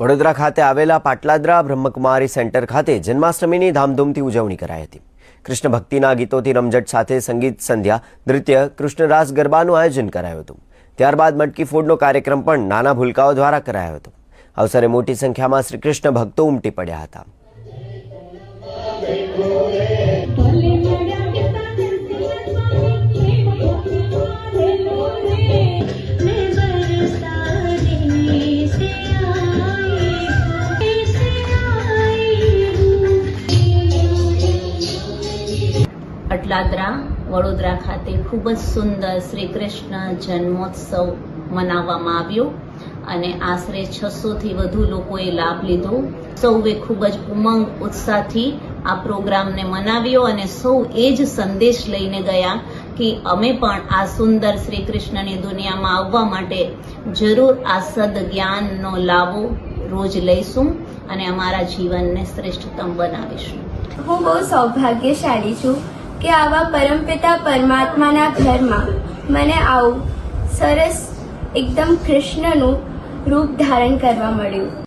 વડોદરા ખાતે આવેલા પાટલાદરા બ્રહ્મકુમારી સેન્ટર ખાતે જન્માષ્ટમીની ધામધૂમથી ઉજવણી કરાઈ હતી. કૃષ્ણ ભક્તિના ગીતોથી રમઝટ સાથે સંગીત સંધ્યા, નૃત્ય કૃષ્ણરાસ ગરબાનું આયોજન કરાયું હતું. ત્યારબાદ મટકી ફોડનો કાર્યક્રમ પણ નાના ભૂલકાઓ દ્વારા કરાયો હતો. અવસરે મોટી સંખ્યામાં શ્રી કૃષ્ણ ભક્તો ઉમટી પડ્યા હતા. અટલાદરા, વડોદરા ખાતે ખૂબ જ સુંદર શ્રી કૃષ્ણ જન્મોત્સવ મનાવવામાં આવ્યો અને આશરે છસોથી વધુ લોકોએ લાભ લીધો. સૌએ ખૂબ જ ઉમંગ ઉત્સાહથી આ પ્રોગ્રામને મનાવ્યો અને સૌ એ જ સંદેશ લઈને ગયા કે અમે પણ આ સુંદર શ્રી કૃષ્ણની દુનિયામાં આવવા માટે જરૂર આ સદજ્ઞાનનો લાભો રોજ લઈશું અને અમારા જીવનને શ્રેષ્ઠતમ બનાવીશું. હું બહુ સૌભાગ્યશાળી છું. કે આવા પરમપિતા પરમાત્માના ઘરમાં મને આવું સરસ એકદમ કૃષ્ણનું રૂપ ધારણ કરવા મળ્યું.